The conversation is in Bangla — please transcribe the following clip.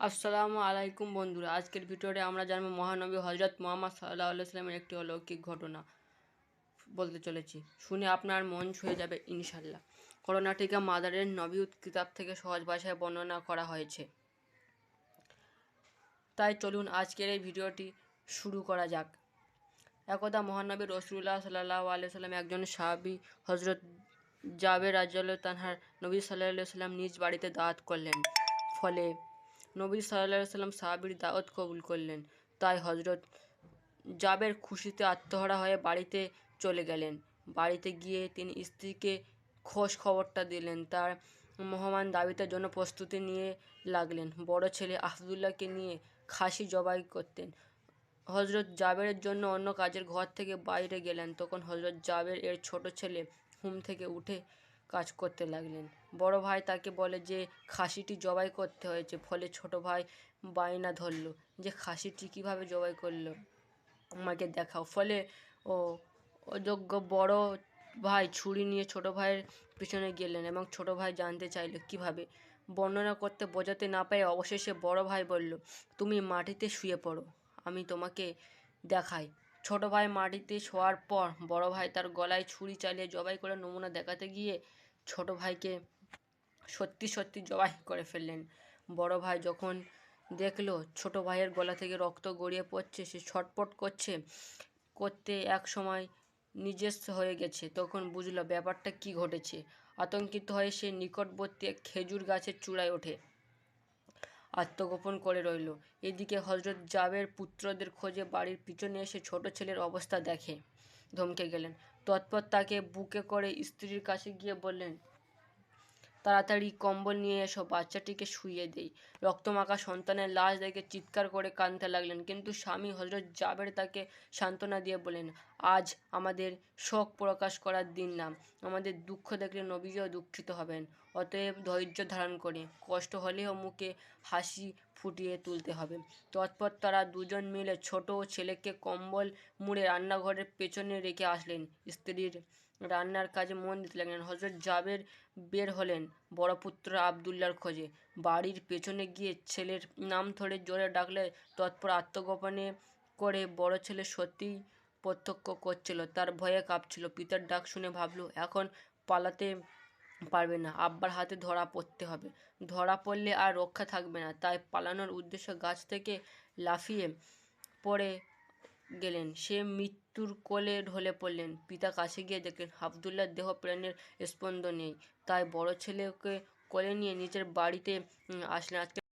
আসসালামু আলাইকুম বন্ধুরা, আজকের ভিডিওতে আমরা জানব মহানবী হজরত মোহাম্মদ সাল্লাহ আলাইসলামের একটি অলৌকিক ঘটনা বলতে চলেছি। শুনে আপনার মন ছুঁয়ে যাবে ইনশাল্লাহ করোনাটিকা মাদারের নবীউদ কিতাব থেকে সহজ ভাষায় বর্ণনা করা হয়েছে। তাই চলুন আজকের এই ভিডিওটি শুরু করা যাক। একদা মহানবী রসুল্লাহ সাল্লাহ আলিয়াল্লাম একজন সাহাবি হজরত জাবের রাজ্জাল তানহার নবী সাল্লাহ সাল্লাম নিজ বাড়িতে দাওয়াত করলেন। ফলে নবী সাল্লাহ সাল্লাম সাহাবির দাওয়াত কবুল করলেন। তাই হজরত জাবের খুশিতে আত্মহারা হয়ে বাড়িতে চলে গেলেন। বাড়িতে গিয়ে তিনি স্ত্রীকে খোঁজ খবরটা দিলেন। তার মহামান দাবিতের জন্য প্রস্তুতি নিয়ে লাগলেন। বড় ছেলে আফদুল্লাহকে নিয়ে খাসি জবাই করতেন। হজরত জাবেরের জন্য অন্য কাজের ঘর থেকে বাইরে গেলেন। তখন হজরত জাবের এর ছোট ছেলে হুম থেকে উঠে কাজ করতে লাগলেন। বড় ভাই তাকে বলে যে, খাসিটি জবাই করতে হয়েছে, ফলে ছোট ভাই বায়না ধরলো। যে, খাসিটি কীভাবে জবাই করল? আমাকে দেখাও। ফলে ও, অযোগ্য বড় ভাই ছুরি নিয়ে ছোট ভাইয়ের পিছনে গেলেন এবং ছোট ভাই জানতে চাইলো, কীভাবে? বর্ণনা করতে বোঝাতে না পেরে অবশেষে বড় ভাই বলল, তুমি মাটিতে শুয়ে পড়ো, আমি তোমাকে দেখাই। ছোট ভাই মাটিতে শোয়ার পর বড় ভাই তার গলায় ছুরি চালিয়ে জবাই করে নমুনা দেখাতে গিয়ে ছোট ভাইকে সত্যি সত্যি জবাই করে ফেললেন। বড় ভাই যখন দেখল ছোট ভাইয়ের গলা থেকে রক্ত গড়িয়ে পড়ছে, সে ছটপট করছে, করতে এক সময় নিজস্ব হয়ে গেছে, তখন বুঝলো ব্যাপারটা কি ঘটেছে। আতঙ্কিত হয়ে সে নিকটবর্তী এক খেজুর গাছের চূড়ায় ওঠে। আত্মগোপন করে রইল। এদিকে হজরত জাবের পুত্রদের খোঁজে বাড়ির পিছনে এসে ছোট ছেলের অবস্থা দেখে। ধমকে গেলেন। তৎপর তাকে বুকে করে স্ত্রীর কাছে গিয়ে বললেন তাড়াতাড়ি কম্বল নিয়ে এসো, বাচ্চাটিকে শুইয়ে দেই। রক্তমাখা সন্তানের লাশ দেখে চিৎকার করে কাঁদতে লাগলেন, কিন্তু স্বামী হজরত জাবের তাকে সান্ত্বনা দিয়ে বলেন আজ আমাদের শোক প্রকাশ করার দিন না, আমাদের দুঃখ দেখলে নবীজিও দুঃখিত হবেন, অতএব ধৈর্য ধারণ করে। কষ্ট হলেও মুখে হাসি ফুটিয়ে তুলতে হবে। তৎপর তারা দুজন মিলে ছোট ছেলেকে কম্বল মুড়ে রান্নাঘরের পেছনে রেখে আসলেন। স্ত্রীর রান্নার কাজে মন দিতে লাগলেন। হজরত জাবের বের হলেন বড় পুত্র আবদুল্লার খোঁজে। বাড়ির পেছনে গিয়ে ছেলের নাম ধরে জোরে ডাকলে তৎপর আত্মগোপনে করে বড় ছেলে সত্যিই প্রত্যক্ষ করছিল। তার ভয়ে কাঁপছিল। পিতার ডাক শুনে ভাবলো, এখন পালাতে পারবে না। আব্বার হাতে ধরা পড়তে হবে। ধরা পড়লে আর রক্ষা থাকবে না। তাই পালানোর উদ্দেশ্য গাছ থেকে লাফিয়ে পড়ে গেলেন। সে মৃত্যুর কোলে ঢলে পড়লেন। পিতা কাছে গিয়ে দেখলেন আবদুল্লার দেহ প্রাণের স্পন্দ নেই। তাই বড় ছেলেকে কোলে নিয়ে নিজের বাড়িতে আসলেন। আজকে